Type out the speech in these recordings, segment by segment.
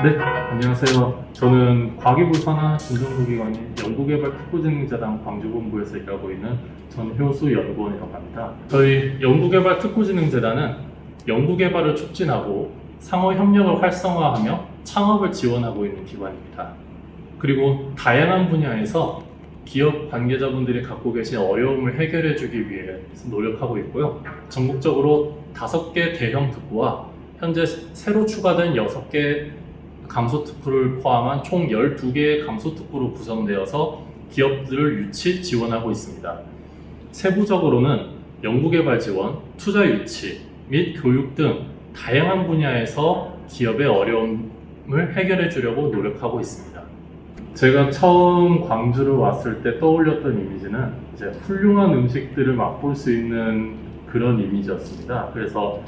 네, 안녕하세요. 저는 과기부산화 중정부기관인 연구개발 특구진흥재단 광주본부에서 일하고 있는 전효수 연구원이라고 합니다. 저희 연구개발 특구진흥재단은 연구개발을 촉진하고 상호 협력을 활성화하며 창업을 지원하고 있는 기관입니다. 그리고 다양한 분야에서 기업 관계자분들이 갖고 계신 어려움을 해결해 주기 위해 노력하고 있고요. 전국적으로 다섯 개 대형 특구와 현재 새로 추가된 여섯 개 감소 특구를 포함한 총 12개의 감소 특구로 구성되어서 기업들을 유치 지원하고 있습니다. 세부적으로는 연구개발 지원, 투자 유치 및 교육 등 다양한 분야에서 기업의 어려움을 해결해 주려고 노력하고 있습니다. 제가 처음 광주를 왔을 때 떠올렸던 이미지는 이제 훌륭한 음식들을 맛볼 수 있는 그런 이미지였습니다. 그래서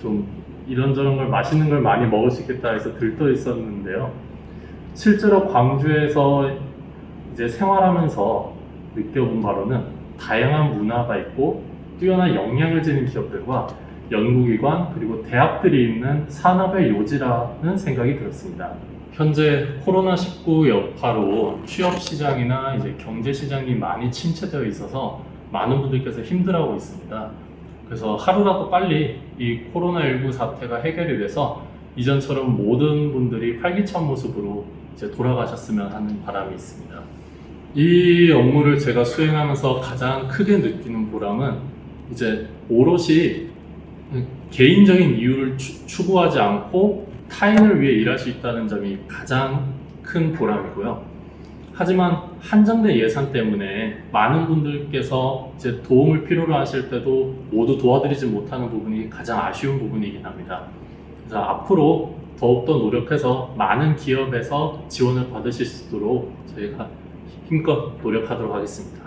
좀 이런저런 걸 맛있는 걸 많이 먹을 수 있겠다 해서 들떠 있었는데요. 실제로 광주에서 이제 생활하면서 느껴본 바로는 다양한 문화가 있고 뛰어난 역량을 지닌 기업들과 연구기관 그리고 대학들이 있는 산업의 요지라는 생각이 들었습니다. 현재 코로나19 여파로 취업 시장이나 이제 경제 시장이 많이 침체되어 있어서 많은 분들께서 힘들어하고 있습니다. 그래서 하루라도 빨리 이 코로나19 사태가 해결이 돼서 이전처럼 모든 분들이 활기찬 모습으로 이제 돌아가셨으면 하는 바람이 있습니다. 이 업무를 제가 수행하면서 가장 크게 느끼는 보람은 이제 오롯이 개인적인 이유를 추- 추구하지 않고 타인을 위해 일할 수 있다는 점이 가장 큰 보람이고요. 하지만 한정된 예산 때문에 많은 분들께서 이제 도움을 필요로 하실 때도 모두 도와드리지 못하는 부분이 가장 아쉬운 부분이긴 합니다. 그래서 앞으로 더욱더 노력해서 많은 기업에서 지원을 받으실 수 있도록 저희가 힘껏 노력하도록 하겠습니다.